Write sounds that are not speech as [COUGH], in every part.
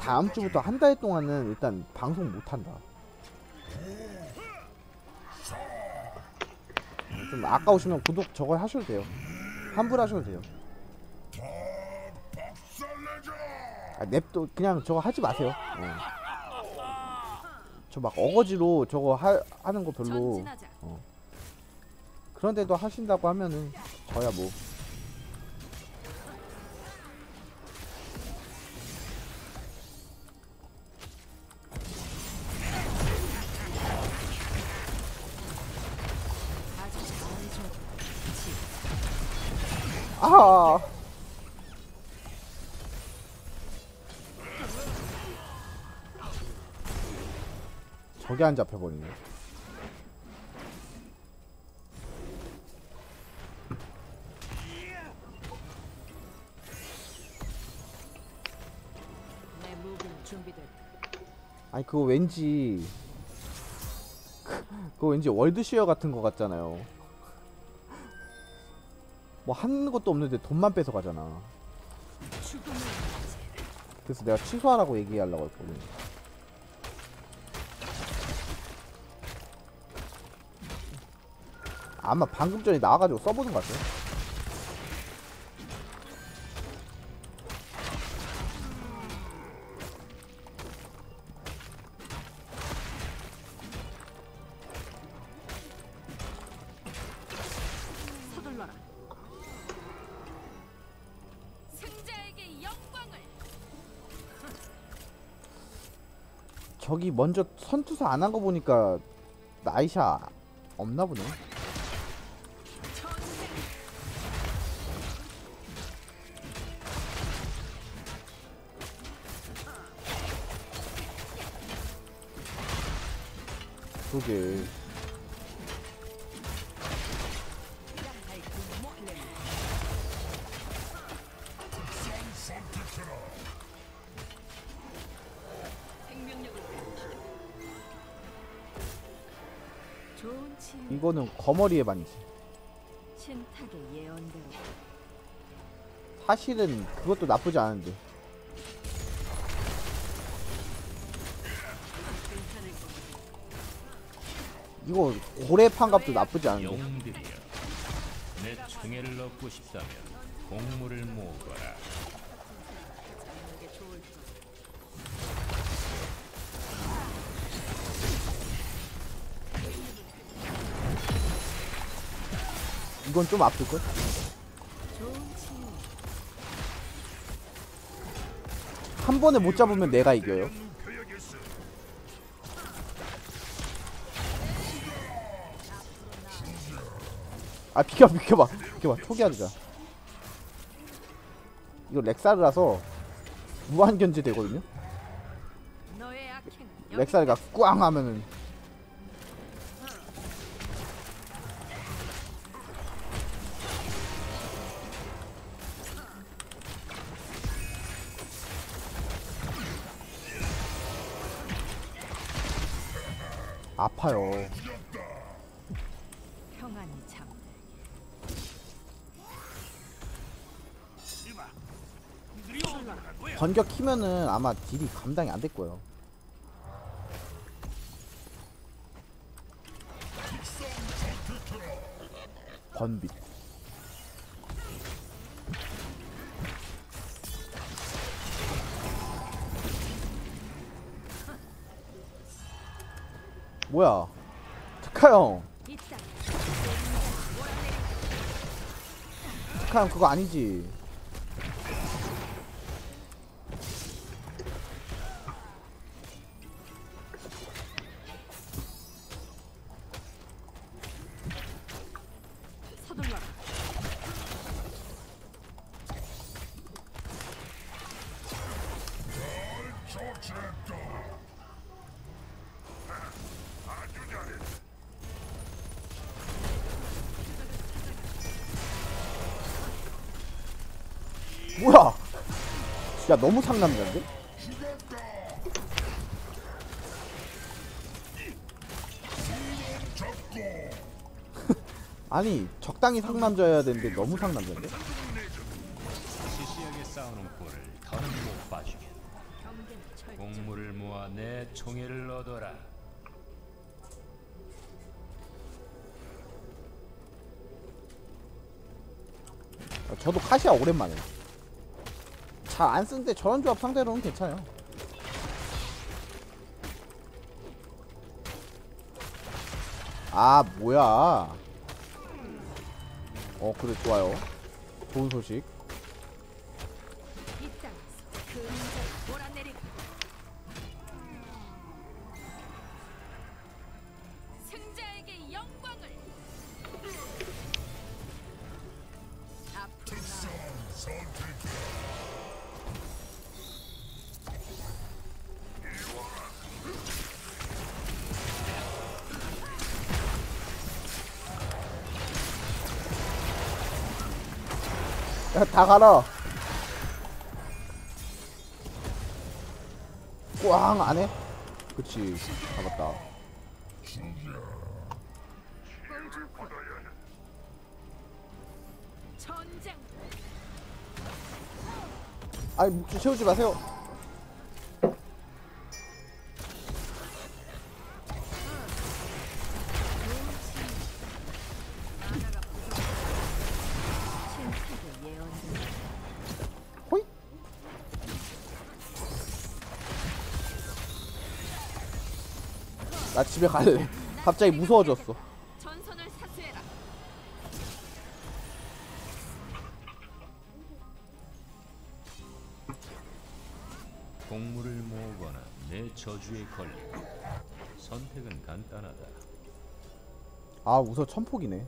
다음 주부터 한 달 동안은 일단 방송 못 한다. 좀 아까우시면 구독 저걸 하셔도 돼요. 환불 하셔도 돼요. 아, 냅도 그냥 저거 하지 마세요. 저막 어거지로 저거 하, 하는 거 별로 전진하자. 그런데도 하신다고 하면은 저야 뭐 아. 저게 안 잡혀버리네. 아니 그거 왠지 [LAUGHS] 그거 왠지 월드쉐어 같은 거 같잖아요. 뭐 하는 것도 없는데 돈만 뺏어 가잖아. 죽음을 맞이. 그래서 내가 취소하라고 얘기하려고 했거든. 아마 방금 전에 나와가지고 써보는 것 같아 저기 먼저 선투사 안 한 거 보니까 나이샤 없나 보네. 그게 이거는 거머리의 예언대로 사실은 그것도 나쁘지 않은데. 이거 고래 판 값도 나쁘지 않은데. 영웅들이여 내 총애를 얻고 싶다면 공물을 모으거라 이건 좀 아플걸? 한 번에 못 잡으면 내가 이겨요. 아 비켜 비켜봐 비켜봐 초기화되자 이거 렉사르라서 무한 견제 되거든요 렉사르가 꽝 하면은 아파요. 번격 키면은 아마 딜이 감당이 안 될 거예요. 번빗 뭐야 특하 형 있다. 특하 형 그거 아니지 뭐야 야 너무 상남자인데? [LAUGHS] 아니 적당히 상남자여야 되는데 너무 상남자인데? 시시하게 꼴을 더는 못 공물을 모아 내 총애를 얻어라. 어, 저도 카시아 오랜만에. 잘 안 쓰는데 저런 조합 상대로는 괜찮아요. 아 뭐야? 어 그래 좋아요. 좋은 소식. 야, 다 가라. 꽝 안해? 그치 잡았다. 아니 묵주 채우지 마세요. 나 집에 갈래. [LAUGHS] 갑자기 무서워졌어. 전선을 사수해라. 공물을 모으거나 내 저주에 걸리고 선택은 간단하다. 아 우서 천폭이네.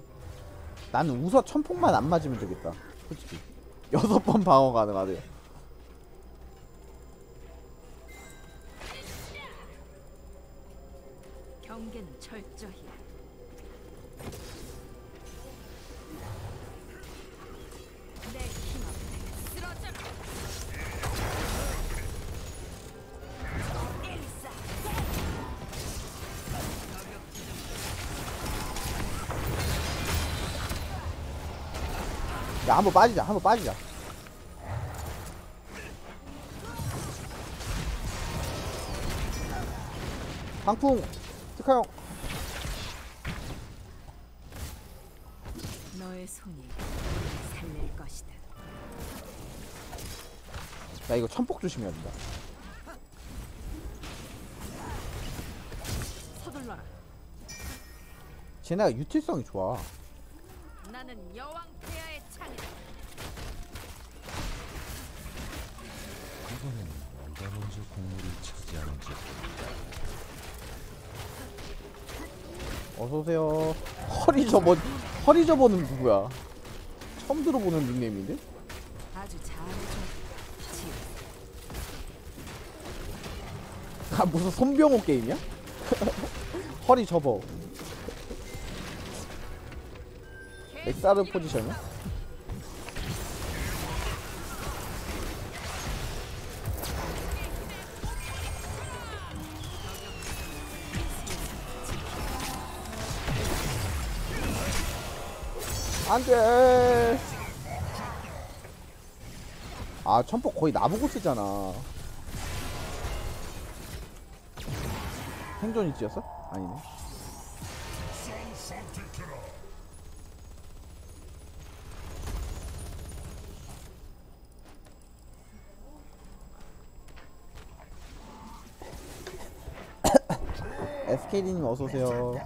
나는 우서 천폭만 안 맞으면 되겠다. 솔직히 여섯 번 방어 가능하대. 경 야 한 번 빠지자. 한 번 빠지자. 방풍 형. 너의 손이 살릴 것이다. 야 이거 천폭 조심해야 된다. 서둘러라. 쟤네가 유틸성이 좋아. 나는 여왕 누가 먼저 공물을 차지하는지 어서 오세요. 허리 접어 허리 접어는 누구야? 처음 들어보는 닉네임인데? 아주 잘해줘. 지아 무슨 손병호 게임이야? [LAUGHS] 허리 접어. 엑사르 포지션이야? 안돼. 아 천폭 거의 나보고 쓰잖아. 생존 위치였어? 아니네. [COUGHS] SKD님 어서오세요.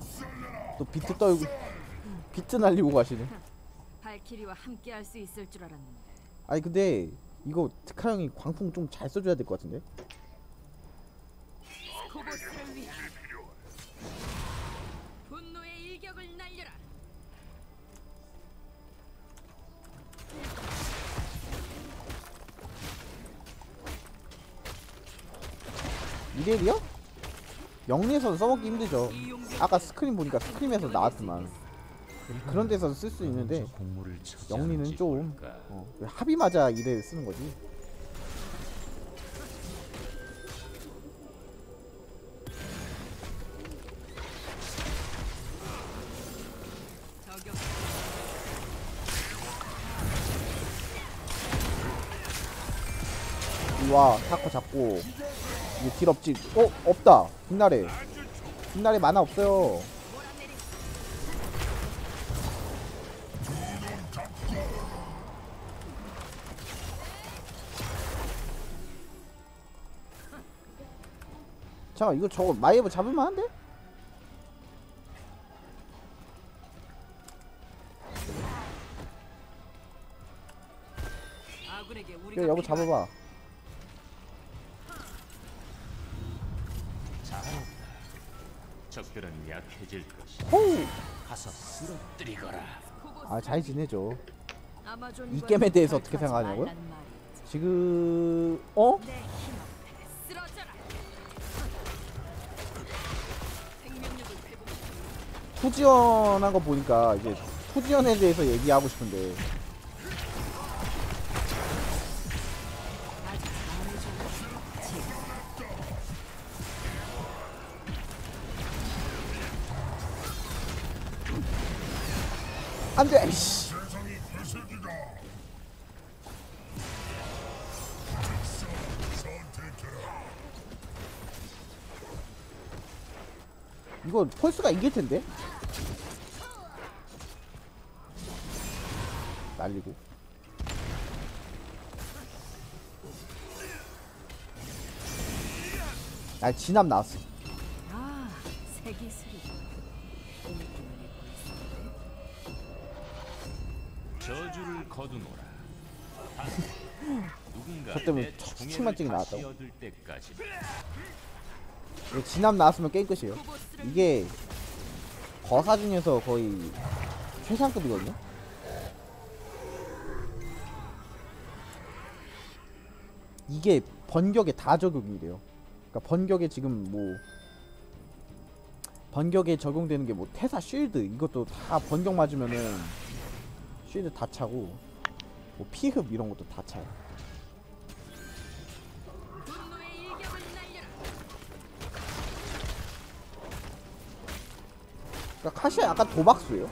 또 비트 떨고, 비트 날리고 가시네. 발키리와 함께 할 수 있을 줄 알았는데. 아니 근데 이거 특카 형이 광풍 좀 잘 써줘야 될 것 같은데? 코보스를 위해 분노의 일격을 날려라. 이렐이요? 영리에서는 써먹기 힘들죠. 아까 스크림 보니까 스크림에서 나왔지만 그런 데서 쓸 수 있는데 공물을 영리는 좀? 어, 합이 맞아 이래 쓰는 거지. 이와 타코 잡고 이게 딜 없지 어? 없다 빛나래 빛나래 만화 없어요 자 이거 저거 마이브 잡을만 한데? 그래 여보 잡아봐. 적들은 약해질 것이. 호우 가서 쓰러뜨리거라. 스코보스 아잘 지내죠 이 게임에 대해서 어떻게 생각하냐고요? 지금 어? 투지연한 거 보니까 이제 투지연에 대해서 얘기하고 싶은데. 안돼 씨. 이거 펄스가 이길 텐데 날리고 아 진압 나왔어 아. 저주를 거두노라. [LAUGHS] 저 때문에 칙만증이 다시 나왔다고. 진압 나왔으면 게임 끝이에요 이게 거사 중에서 거의 최상급이거든요. 이게 번격에 다 적용이 돼요. 그러니까 번격에 지금 뭐 번격에 적용되는 게 뭐 태사 쉴드 이것도 다 번격 맞으면은 쉴드 다 차고 뭐 피흡 이런 것도 다 차요. 그러니까 카시아 약간 도박수예요.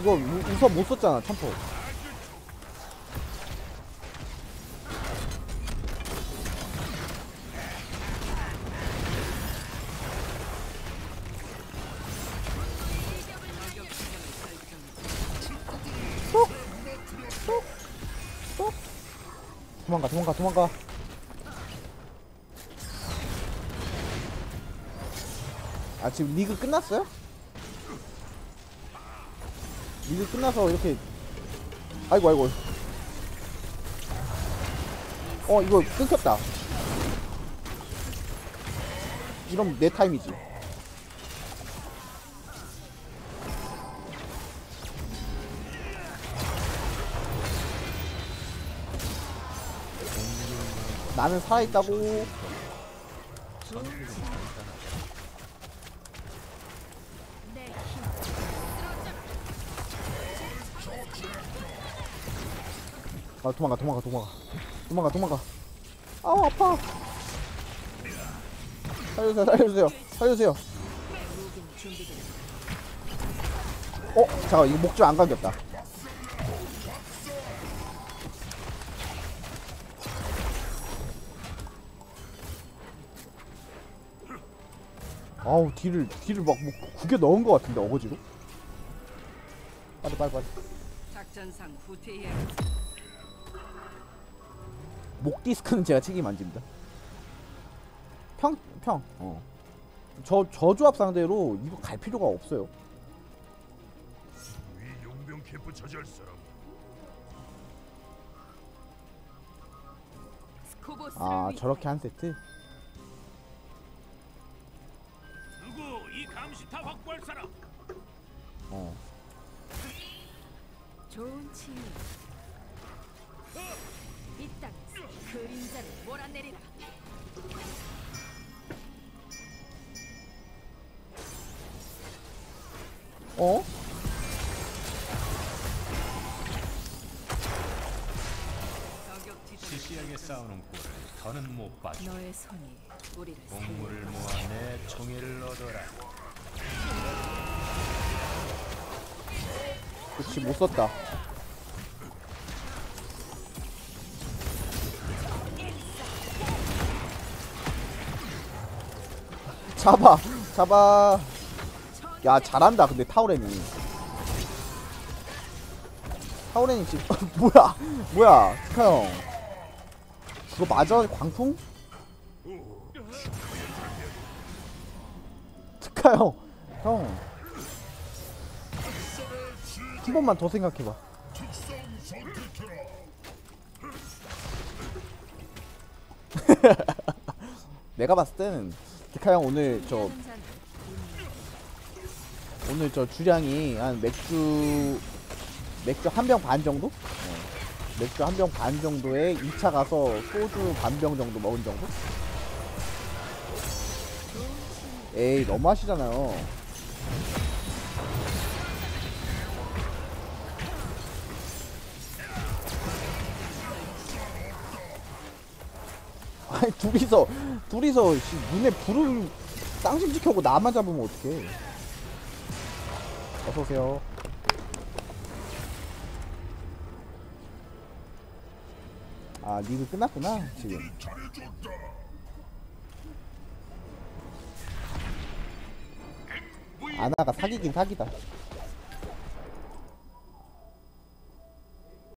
이거 우- 우선 못 썼잖아 참포. 도망가 도망가 도망가. 아 지금 리그 끝났어요? 리그 끝나서 이렇게 아이고 아이고. 어 이거 끊겼다. 이러면 내 타임이지. 나는 살아있다고. 아 도망가 도망가 도망가. 도망가 도망가. 아우 아파. 살려주세요 살려주세요 살려주세요. 어 잠깐 이거 목줄 안 감겼다. 아우 딜을 딜을 막뭐 구겨 넣은 것 같은데 어거지로? 빨리 빨리 빨리 작전상 후퇴해야 목 디스크는 제가 책임 안 집니다. 평 평. 어. 저, 저 조합 상대로 이거 갈 필요가 없어요. 위 용병 캠프 차지할 사람. 아 저렇게 한 세트? 누구 이 감시타 확보할 사람? 어 좋은 취미. 이 땅에서 그림자를 몰아내리라. 어? 시시하게 싸우는 꼴을 더는 못 봐줘. 너의 손이 우리를 공물을 모아 내 총애를 얻어라. 그렇지 못 썼다. 잡아 잡아. 야 잘한다 근데 타우렌이. 타우렌이 지금 [LAUGHS] 뭐야 뭐야 스카 형. 그거 맞아 광풍? 스카 형 형. 한 번만 더 생각해봐. [LAUGHS] 내가 봤을 때는 디카 형 오늘 저 오늘 저 주량이 한 맥주 맥주 한 병 반 정도? 어. 맥주 한 병 반 정도에 2차 가서 소주 반 병 정도 먹은 정도? 에이 너무 하시잖아요. 아니 둘이서 둘이서 씨, 눈에 불을 쌍심 지켜고 나만 잡으면 어떡해? 어서 오세요. 아 리그 끝났구나 지금. 아나가 사기긴 사기다.